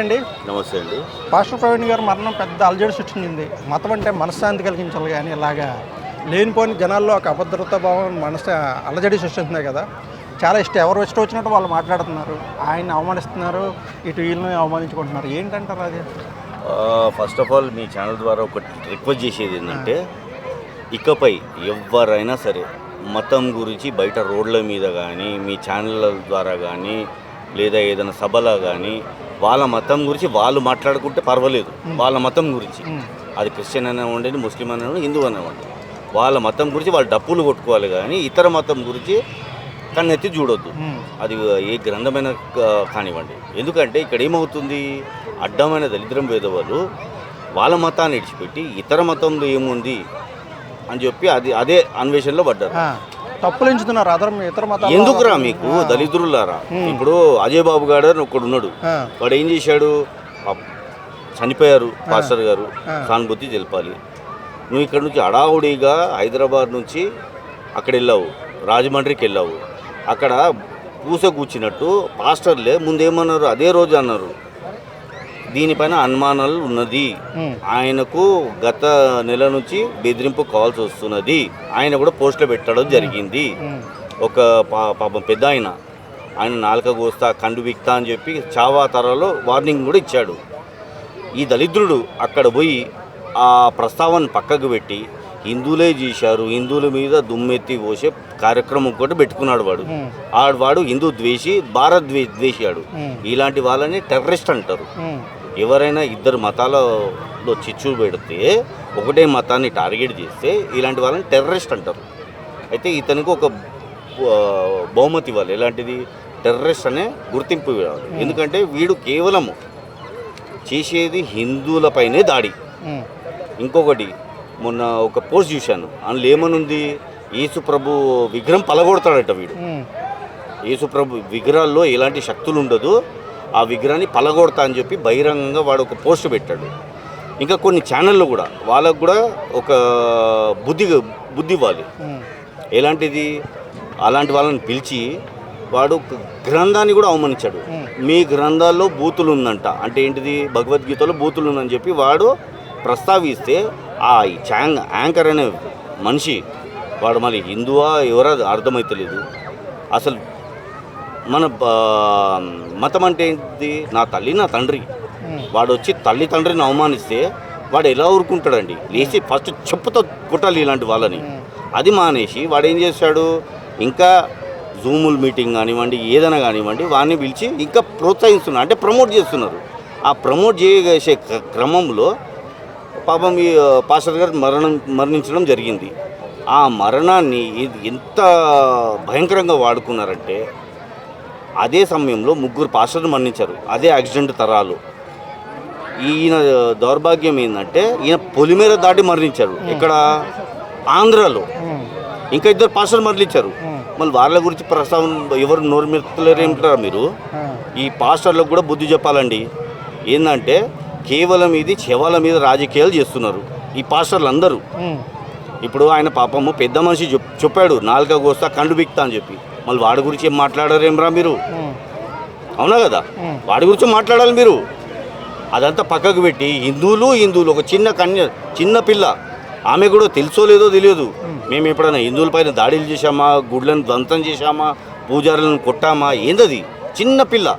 అండి. నమస్తే అండి. పాస్టర్ ప్రవీణ్ గారు మరణం పెద్ద అలజడి సృష్టించింది. మతం అంటే మనశ్శాంతి కలిగించాలి కానీ ఇలాగా లేనిపోని జనాల్లో ఒక అభద్రతా భావం మనసు అలజడి సృష్టిస్తున్నాయి కదా. చాలా ఇష్టం ఎవరు ఇష్టం వచ్చినట్టు వాళ్ళు మాట్లాడుతున్నారు. ఆయన అవమానిస్తున్నారు ఇటు వీళ్ళని అవమానించుకుంటున్నారు. ఏంటంటారు అది? ఫస్ట్ ఆఫ్ ఆల్ మీ ఛానల్ ద్వారా ఒక రిక్వెస్ట్ చేసేది ఏంటంటే ఇకపై ఎవరైనా సరే మతం గురించి బయట రోడ్ల మీద కానీ మీ ఛానళ్ళ ద్వారా కానీ లేదా ఏదైనా సభలో కానీ వాళ్ళ మతం గురించి వాళ్ళు మాట్లాడుకుంటే పర్వాలేదు. వాళ్ళ మతం గురించి. అది క్రిస్టియన్ అయినా ఉండండి ముస్లిం అయినా ఉండండి, హిందూ అయినా ఉండండి వాళ్ళ మతం గురించి వాళ్ళు డప్పులు కొట్టుకోవాలి కానీ ఇతర మతం గురించి కన్నెత్తి చూడొద్దు. అది ఏ గ్రంథమైన కానివ్వండి. ఎందుకంటే ఇక్కడ ఏమవుతుంది? అడ్డమైన దరిద్రం పేదవాళ్ళు వాళ్ళ మతాన్ని విడిచిపెట్టి ఇతర మతంలో ఏముంది? అని చెప్పి అది అదే అన్వేషణలో పడ్డారు. ఆ, తప్పులు ఎంచుతున్నారు అదర్ ఇతర మతాలు ఎందుకురా మీకు దళిద్రులారా ఇప్పుడు అజయ్ బాబు గారు అని ఒకడు ఉన్నాడు. వాడు ఏం చేశాడు? చనిపోయారు పాస్టర్ గారు. సానుభూతి తెలపాలి. నువ్వు ఇక్కడ నుంచి అడావుడిగా హైదరాబాద్ నుంచి అక్కడ వెళ్ళావు. రాజమండ్రికి వెళ్ళావు. అక్కడ పూస కూర్చున్నట్టు పాస్టర్లే ముందేమన్నారు? అదే రోజు అన్నారు. దీనిపైన అనుమానాలు ఉన్నది. ఆయనకు గత నెల నుంచి బెదిరింపు కాల్స్ వస్తున్నది. ఆయన కూడా పోస్టులో పెట్టడం జరిగింది. ఒక పాపం పెద్ద ఆయన. ఆయన నాలుక కోస్తా కండు విక్తా అని చెప్పి చావా తరలో వార్నింగ్ కూడా ఇచ్చాడు. ఈ దళిద్రుడు అక్కడ పోయి ఆ ప్రస్తావన పక్కకు పెట్టి హిందువులే చేశారు హిందువుల మీద దుమ్మెత్తి పోసే కార్యక్రమం కూడా పెట్టుకున్నాడు వాడు. ఉమ్, ఆడు వాడు హిందూ ద్వేషి భారత్ ద్వే ద్వేషాడు ఉమ్, ఇలాంటి వాళ్ళని టెర్రరిస్ట్ అంటారు. ఎవరైనా ఇద్దరు మతాలలో చిచ్చు పెడితే ఒకటే మతాన్ని టార్గెట్ చేస్తే ఇలాంటి వాళ్ళని టెర్రరిస్ట్ అంటారు. అయితే ఇతనికి ఒక బహుమతి ఇవ్వాలి. ఎలాంటిది? టెర్రరిస్ట్ అనే గుర్తింపు ఇవ్వాలి. ఎందుకంటే వీడు కేవలము చేసేది హిందువులపైనే దాడి. ఇంకొకటి మొన్న ఒక పోస్ట్ చూశాను. అందులో ఏమనుంది యేసు ప్రభు విగ్రహం పలగొడతాడట వీడు. ఉమ్, యేసుప్రభు విగ్రహాల్లో ఎలాంటి శక్తులు ఉండదు. ఆ విగ్రహాన్ని పలగొడతా అని చెప్పి బహిరంగంగా వాడు ఒక పోస్ట్ పెట్టాడు. ఇంకా కొన్ని ఛానళ్ళు కూడా వాళ్ళకు కూడా ఒక బుద్ధి బుద్ధి ఇవ్వాలి. ఎలాంటిది? అలాంటి వాళ్ళని పిలిచి వాడు గ్రంథాన్ని కూడా అవమానించాడు. మీ గ్రంథాల్లో బూతులు ఉందంట అంటే ఏంటిది? భగవద్గీతలో బూతులు ఉందని చెప్పి వాడు ప్రస్తావిస్తే ఆ ఛాంగ్ యాంకర్ అనే మనిషి వాడు మరి హిందువా ఎవరో అర్థమైతలేదు. అసలు మన మతం అంటే ఏంటిది? నా తల్లి నా తండ్రి. వాడు వచ్చి తల్లి తండ్రిని అవమానిస్తే వాడు ఎలా ఊరుకుంటాడండి? లేచి ఫస్ట్ చెప్పుతో కొట్టాలి ఇలాంటి వాళ్ళని. అది మానేసి వాడు ఏం చేశాడు ఇంకా జూముల్ మీటింగ్ కానివ్వండి ఏదైనా కానివ్వండి వాడిని పిలిచి ఇంకా ప్రోత్సహిస్తున్నారు అంటే ప్రమోట్ చేస్తున్నారు. ఆ ప్రమోట్ చేసే క్ర- క్రమంలో పాపం ఈ పాస్టర్ గారు మరణం మరణించడం జరిగింది. ఆ మరణాన్ని ఎంత భయంకరంగా వాడుకున్నారంటే అదే సమయంలో ముగ్గురు పాస్టర్లు మరణించారు. అదే యాక్సిడెంట్ తరాలు. ఈయన దౌర్భాగ్యం ఏంటంటే ఈయన పొలిమేర దాటి మరణించారు. ఇక్కడ ఆంధ్రాలో. ఇంకా ఇద్దరు పాస్టర్లు మరణించారు. మళ్ళీ వాళ్ళ గురించి ప్రస్తావన ఎవరు నోరు మెత్తలేరు ఏమిటారా మీరు ఈ పాస్టర్లకు కూడా బుద్ధి చెప్పాలండి. ఏంటంటే కేవలం ఇది చెవాల మీద రాజకీయాలు చేస్తున్నారు. ఈ పాస్టర్లు అందరూ ఇప్పుడు ఆయన పాపము పెద్ద మనిషి చెప్ చెప్పాడు నాలుక కోస్తా కండు బిక్తా అని చెప్పి. మళ్ళీ వాడి గురించి ఏం మాట్లాడారేమ్రా మీరు? అవునా కదా? వాడి గురించి మాట్లాడాలి మీరు. అదంతా పక్కకు పెట్టి హిందువులు హిందువులు ఒక చిన్న కన్య చిన్న పిల్ల. ఆమె కూడా తెలుసో లేదో తెలియదు. మేము ఎప్పుడైనా హిందువులపైన దాడులు చేశామా? గుడ్లను దంతం చేశామా? పూజారులను కొట్టామా? ఏందది? చిన్న పిల్ల.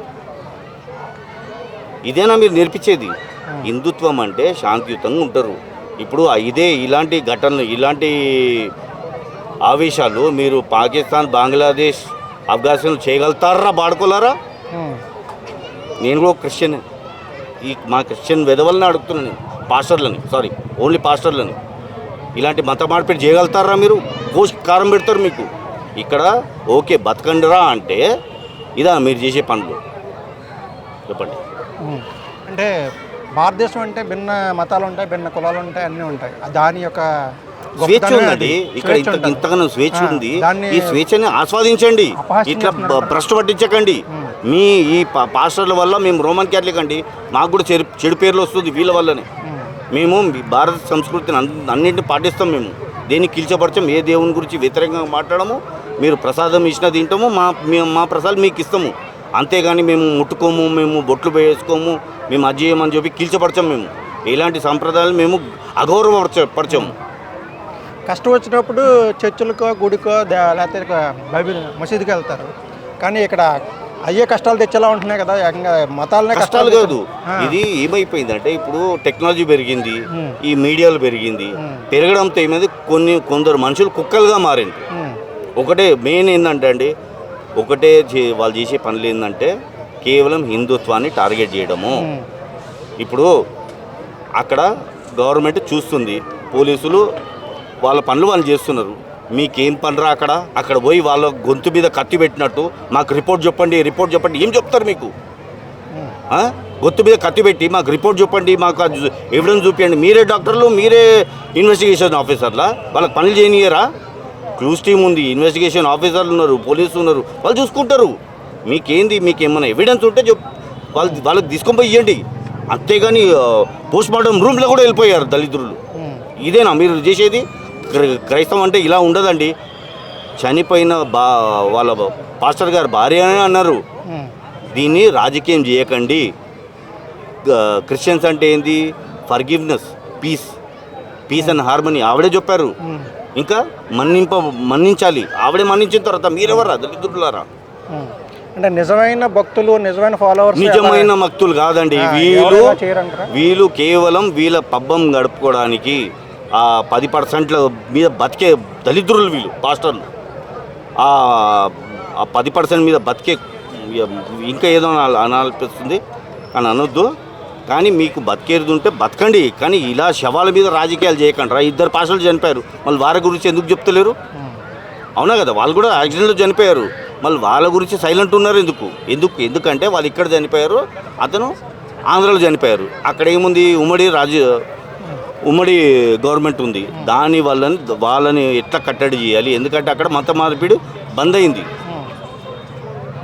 ఇదేనా మీరు నేర్పించేది? హిందుత్వం అంటే శాంతియుతంగా ఉంటారు. ఇప్పుడు ఇదే ఇలాంటి ఘటనలు ఇలాంటి ఆవేశాలు మీరు పాకిస్తాన్ బంగ్లాదేశ్ ఆఫ్ఘనిస్తాన్ చేయగలుగుతారా బాడుకోలారా? నేను కూడా క్రిస్టియన్. ఈ మా క్రిస్టియన్ వెదవల్ని అడుగుతున్నాను నేను. పాస్టర్లని సారీ ఓన్లీ పాస్టర్లని. ఇలాంటి మత మార్పిడి చేయగలుగుతారా మీరు? కోసి కారం పెడతారు మీకు. ఇక్కడ ఓకే బతకండిరా అంటే ఇదా మీరు చేసే పనులు. చెప్పండి. అంటే భారతదేశం అంటే భిన్న మతాలు ఉంటాయి భిన్న కులాలు ఉంటాయి అన్నీ ఉంటాయి. దాని యొక్క స్వేచ్ఛ ఉందండి. ఇక్కడ. ఇంతగానో స్వేచ్ఛ ఉంది. దాన్ని ఈ స్వేచ్ఛని ఆస్వాదించండి. ఇట్లా. భ్రష్టు పట్టించకండి. మీ ఈ పాస్టర్ల వల్ల మేము రోమన్ క్యాథలిక్ అండి. మాకు కూడా చెడు చెడు పేర్లు వస్తుంది వీళ్ళ వల్లనే. మేము భారత సంస్కృతిని అన్- అన్నింటిని పాటిస్తాం మేము. దేనికి కిల్చపరచం ఏ దేవుని గురించి వ్యతిరేకంగా మాట్లాడము మీరు ప్రసాదం ఇచ్చిన తింటాము మా మేము మా ప్రసాదం మీకు ఇస్తాము. అంతేగాని మేము ముట్టుకోము మేము బొట్లు వేసుకోము మేము అది చేయమని చెప్పి కిల్చపరచం మేము. ఇలాంటి సంప్రదాయాలు మేము అగౌరవపరచ పరచము. కష్టం వచ్చినప్పుడు చర్చిలకో గుడికో లేకపోతే బైబిల్ మసీదుకి వెళ్తారు. కానీ ఇక్కడ అయ్యే కష్టాలు తెచ్చేలా ఉంటున్నాయి కదా ఏకంగా మతాలనే కష్టాలు కాదు. ఇది ఏమైపోయిందంటే ఇప్పుడు టెక్నాలజీ పెరిగింది. ఈ మీడియాలు పెరిగింది. పెరగడంతో ఏమైంది? కొన్ని కొందరు మనుషులు కుక్కలుగా మారింది ఒకటే మెయిన్ ఏంటంటే అండి ఒకటే వాళ్ళు చేసే పనులు ఏంటంటే కేవలం హిందుత్వాన్ని టార్గెట్ చేయడము. ఇప్పుడు అక్కడ గవర్నమెంట్ చూస్తుంది పోలీసులు వాళ్ళ పనులు వాళ్ళు చేస్తున్నారు. మీకేం పనిరా అక్కడ? అక్కడ పోయి వాళ్ళ గొంతు మీద కత్తి పెట్టినట్టు మాకు రిపోర్ట్ చెప్పండి రిపోర్ట్ చెప్పండి. ఏం చెప్తారు మీకు? గొంతు మీద కత్తి పెట్టి మాకు రిపోర్ట్ చెప్పండి మాకు ఎవిడెన్స్ చూపించండి మీరే డాక్టర్లు మీరే ఇన్వెస్టిగేషన్ ఆఫీసర్లా వాళ్ళకి పనులు చేయనియరా? క్లూస్ టీమ్ ఉంది ఇన్వెస్టిగేషన్ ఆఫీసర్లు ఉన్నారు పోలీసులు ఉన్నారు. వాళ్ళు చూసుకుంటారు. మీకేంది? మీకు ఏమైనా ఎవిడెన్స్ ఉంటే చెప్ వాళ్ళు వాళ్ళకి తీసుకొని పోయి ఇవ్వండి అంతేగాని పోస్ట్ మార్టం రూమ్లో కూడా వెళ్ళిపోయారు దళితులు. ఇదేనా మీరు చేసేది? క్రైస్తవం అంటే ఇలా ఉండదండి. చనిపోయిన బా వాళ్ళ పాస్టర్ గారు భార్య అని అన్నారు. దీన్ని రాజకీయం చేయకండి. క్రిస్టియన్స్ అంటే ఏంది? Forgiveness peace. Peace and harmony ఆవిడే చెప్పారు. ఇంకా మన్నింప మన్నించాలి. ఆవిడే మన్నించిన తర్వాత మీరెవరా దళితులారా. అంటే నిజమైన భక్తులు నిజమైన ఫాలోవర్స్ నిజమైన మక్తులు కాదండి. వీళ్ళు? వీళ్ళు కేవలం వీళ్ళ పబ్బం గడుపుకోవడానికి ఆ పది పర్సెంట్ల మీద బతికే దళిద్రులు వీళ్ళు పాస్టర్లు. ఆ పది పర్సెంట్ మీద బతికే ఇంకా ఏదో అనాలనిపిస్తుంది అని అనొద్దు. కానీ మీకు బతికేది ఉంటే బతకండి. కానీ ఇలా శవాల మీద రాజకీయాలు చేయకండి రా. ఇద్దరు పాస్టర్లు చనిపోయారు. మళ్ళీ వారి గురించి ఎందుకు చెప్తలేరు? అవునా కదా? వాళ్ళు కూడా యాక్సిడెంట్లో చనిపోయారు. మళ్ళీ వాళ్ళ గురించి సైలెంట్ ఉన్నారు ఎందుకు? ఎందుకు? ఎందుకంటే వాళ్ళు ఇక్కడ చనిపోయారు. అతను ఆంధ్రలో చనిపోయారు. అక్కడ ఏముంది? ఉమ్మడి రాజు ఉమ్మడి గవర్నమెంట్ ఉంది. దాని వల్లని వాళ్ళని ఎట్లా కట్టడి చేయాలి? ఎందుకంటే అక్కడ మత మార్పిడి బంద్ అయింది.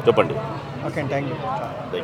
చెప్పండి. Okay thank you